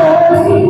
hoje.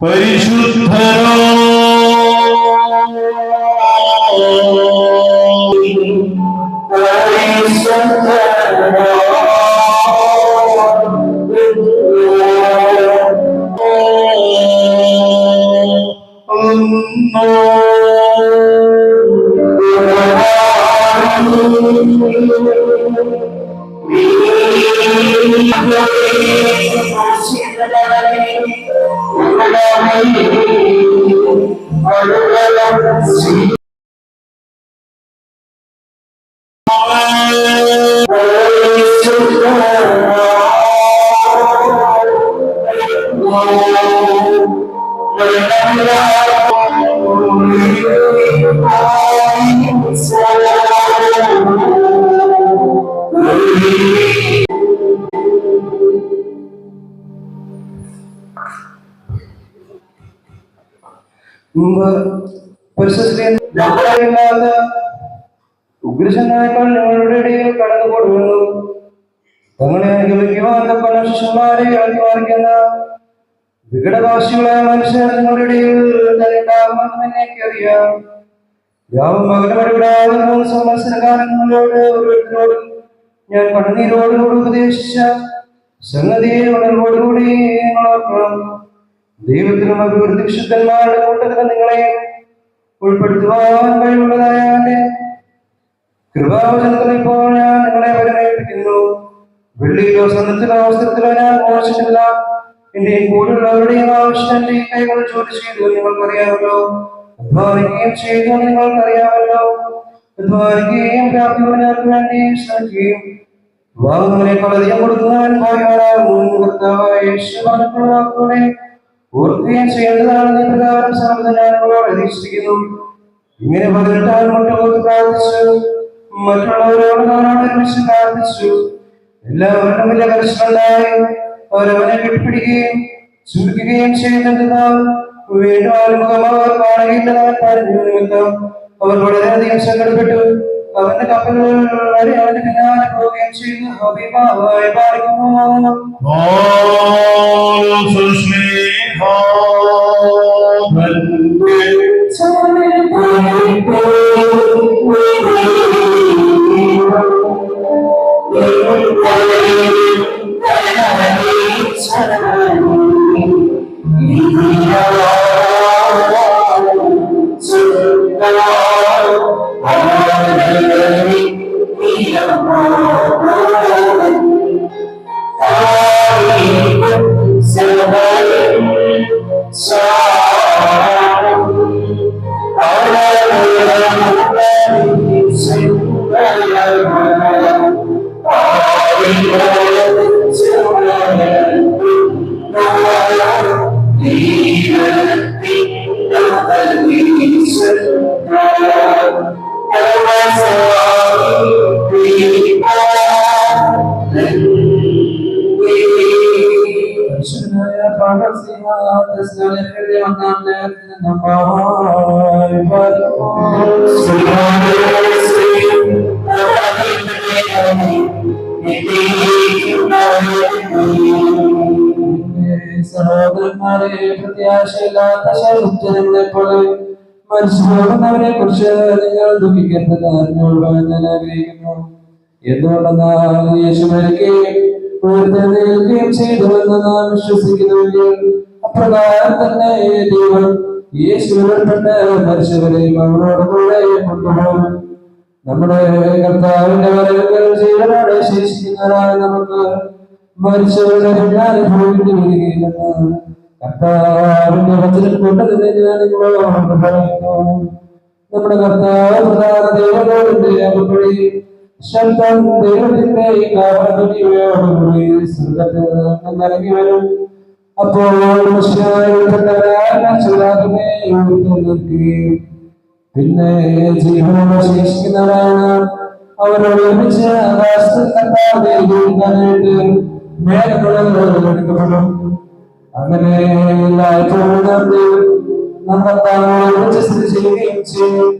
പരിശുദ്ധരോ See മുമ്പ് പരിശുദ്ധ ഉഗ്രശനായപ്പോൾ ഞങ്ങളുടെ ഇടയിൽ കടന്നു കൊടുക്കുന്നു തങ്ങളെ അനുഗമിക്കുവാൻ തക്കോണം ശിഷ്യന്മാരെ ഇറക്കി മാറിക്കുന്ന വികടഭാഷികളായ മനുഷ്യർ നിങ്ങളുടെ ഇടയിൽ തന്നെയുണ്ടാകുമെന്ന് എനിക്കറിയാം. രാവും കാലങ്ങളോട് ഓരോരുത്തരോടും ഞാൻ കണ്ണുനീരോടുകൂടി ഉപദേശിച്ച സംഗതിയെ ഉണർവോടുകൂടി നിങ്ങൾ ദൈവത്തിനും അഭിവൃദ്ധി വിശുദ്ധന്മാരുടെ കൂട്ടത്തിൽ നിങ്ങളെ ഉൾപ്പെടുത്തുവാൻ കഴിവുള്ളതായ കൃപാവചനത്തിൽ ഇപ്പോൾ ഞാൻ നിങ്ങളെ വരവേൽപ്പിക്കുന്നു വെള്ളിയിലോ സന്നത്തിലോ അവസരത്തിലോ ഞാൻ മോശമില്ല. എന്റെയും കൂടെയുള്ളവരുടെയും ആവശ്യം എന്റെ കൈകൾ ജോലി ചെയ്തു നിങ്ങൾക്കറിയാമല്ലോ. അധ്വാനിക്കുകയും ചെയ്തു നിങ്ങൾക്കറിയാമല്ലോ. അധ്വാനിക്കുകയും പ്രാപ്തിയുള്ളവർക്ക് വേണ്ടി ശ്രമിക്കുകയും വാങ്ങുന്നതിനേക്കാൾ അധികം കൊടുക്കുന്നവൻ പോയവരാകുന്നു കർത്താവായ യേശുവാനുള്ള വാക്കുകളെ ഓർക്കുകയും ചെയ്യേണ്ടതാണെന്ന് പ്രകാരം നിങ്ങളോട് അധീക്ഷിക്കുന്നു ഇങ്ങനെ പതിനെട്ടാം മുട്ടോത്ത് പ്രാർത്ഥിച്ചു. മറ്റുള്ളവരോട് കാണാൻ പ്രാർത്ഥിച്ചു. എല്ലാവരും വലിയ കർശനമായി അവരവനെ കെട്ടിപ്പിടിക്കുകയും ചുരുക്കുകയും ചെയ്യുന്നതിനാൽ വീണ്ടും ആലുമുഖം അവർ കാണുകയില്ലെന്ന് അവർ വളരെയധികം സങ്കടപ്പെട്ടു. അവന്റെ കപ്പലുകൾ വരെ അവന്റെ പിന്നാലെ പോവുകയും ചെയ്തു 헌을 손을 보이고 우리 나라의 사랑이 믿으여 Amém. സഹോദരന്മാരെ പ്രത്യാശയില്ലാത്ത ശൈത്യങ്ങളെ പോലെ മരിച്ചുപോകുന്നവരെ കുറിച്ച് നിങ്ങൾ ദുഃഖിക്കേണ്ടത് അറിഞ്ഞുകൊള്ളുവാൻ ഞാൻ എന്തുകൊണ്ടെന്നാൽ യേശു ചെയ്തുവെന്ന് നാം വിശ്വസിക്കുന്നുവെങ്കിൽ അപ്രകാരം തന്നെ ദൈവം മരിച്ചവരെയും അവരോട് കൂടെ കൊണ്ടുപോകും നമ്മുടെ കർത്താവിന്റെ വരവുകൾ ജീവനോടെ ശേഷിക്കുന്നവരായ നമുക്ക് മരിച്ചവരുടെ അനുഭവിക്കേണ്ടി വരികയില്ലെന്ന് കർത്താവിന്റെ വചനം കൊണ്ട് ഞാൻ നിങ്ങളോട് പറയുന്നു. നമ്മുടെ കർത്താവ് പ്രധാന ദൈവങ്ങളോടിന്റെ അകപ്പടി ശബ്ദം ദൈവത്തിന്റെ ഈ കാരണത്തോടുകൂടി സ്വർഗത്തിൽ വരും. അപ്പോൾ പിന്നെ ജീവനോട് ശേഷിക്കുന്നവരാണ് അവരോട് ഒരുമിച്ച് എടുക്കപ്പെടും. അങ്ങനെ ഒരുമിച്ച് സ്ഥിതി ചെയ്യുകയും ചെയ്യും.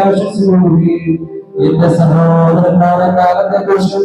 ആവശ്യപ്പെടുകയും എന്റെ സഹോദരന്മാരെ കാലത്തെ കുറിച്ചും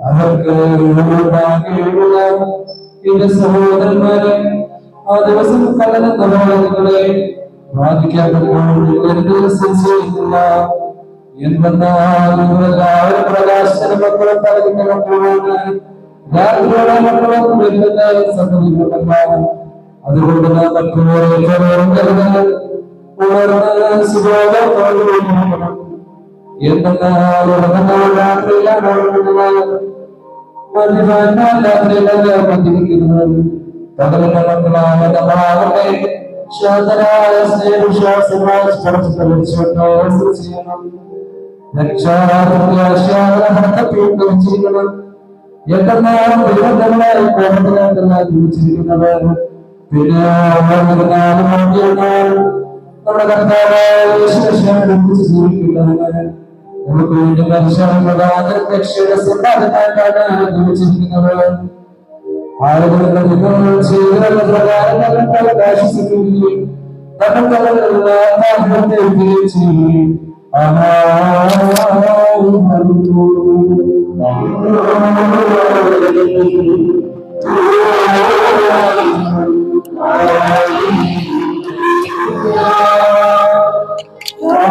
അവർക്ക് ഉണ്ടാകിയുള്ള എന്റെ സഹോദരന്മാരെ ആ ദിവസം കലരുന്ന വാദങ്ങളെ ബാധിക്കപ്പെടുമ്പോൾ സംശയിക്കില്ല എന്തെന്നാൽ നിങ്ങളെല്ലാവരും പ്രകാശന മക്കളും പലതിനൊക്കെയാണ് രാത്രിയോടെ മക്കളും വരുന്നത് സംഭവിക്കുന്നില്ല അതുകൊണ്ട് നാം മറ്റുള്ളവരെ ഉണർന്ന് സുഖോദം എന്തെന്നാൽ എന്തെന്നാലും ദൈവങ്ങളായി കോപത്തിനായിട്ടെല്ലാം ജീവിച്ചിരിക്കുന്നവർ. പിന്നെ നമ്മുടെ കർത്താവായ യേശുവിനെ ജീവിക്കുന്നവർ നമുക്ക് വേണ്ടി പരിശ്രമങ്ങളാണ് രക്ഷയുടെ സമ്പാദനായിട്ടാണ് ജീവിച്ചിരിക്കുന്നത് ആളുകളുടെ നിങ്ങൾ ചെയ്ത പ്രകാരം പ്രകാശിക്കുകയും നമുക്ക് അവരുടെ ആത്മാർത്ഥ്യത്തെ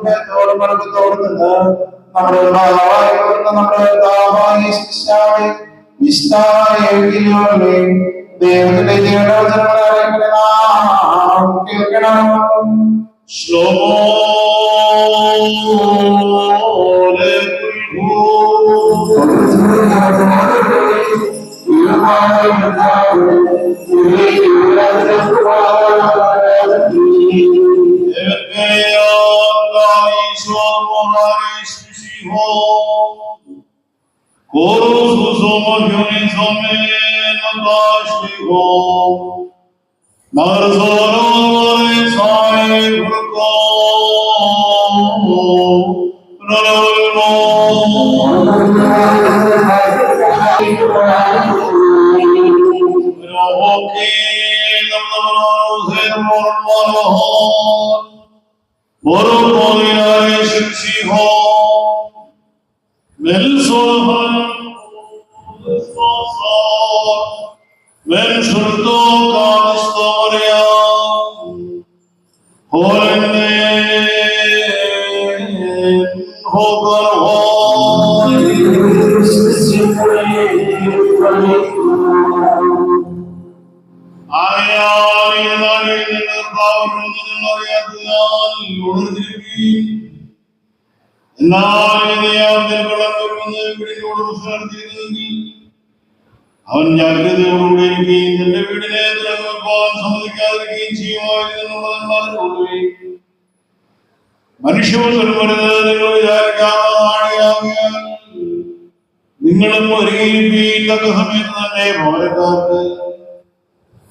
നമ്മുടെ നമ്മുടെ ദൈവത്തിന്റെ Korusu somogionizomeno tastigo, marzorore sai bruko, Moro Polinari Shinsiho من صلح من شرطوك مستوريا هولنين هوكر അവൻ നിങ്ങളും ഒരുങ്ങിയിരിക്കുകയും സമയത്ത് തന്നെ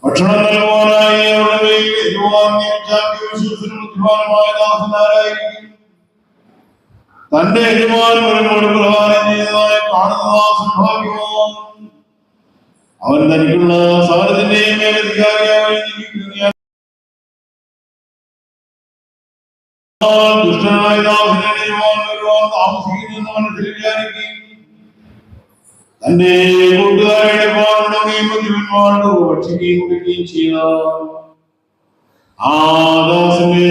ഭക്ഷണം നൽകുവാനായി അവരുടെ ബുദ്ധിമാനുമായ ദാസനാരായിരിക്കും തന്റെ യജമാനോട് വരുമ്പോൾ കാണുന്ന അവൻ തനിക്കുള്ള ഭക്ഷിക്കുകയും ആ ദാസന്റെ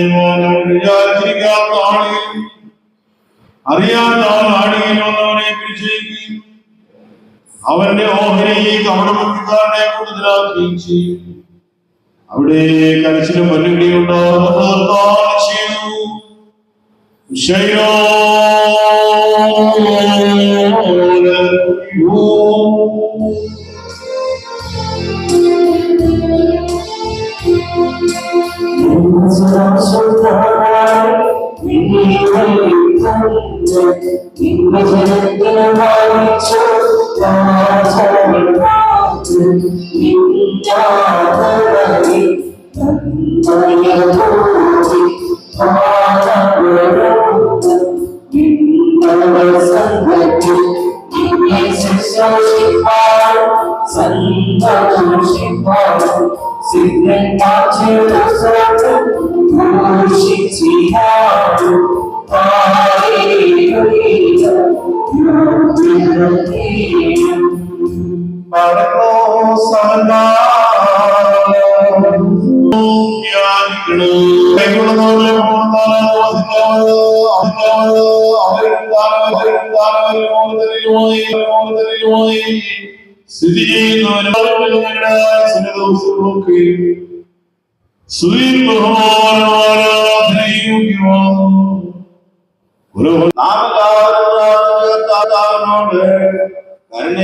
ആടുകയും വന്നവനെ അവന്റെ ഓഹരി കവടമുക്കാരുടെ കൂടുതലാക്കുകയും ചെയ്യും. അവിടെ കരച്ചിലും ഉണ്ടാകുന്ന ചെയ്തു സ്ഥിതി ചെയ്യുന്നവരുടെ സുഖീ ബഹുമാനാരാധനയും നാം എല്ലാവരും കർത്താവിനോട് കരുണ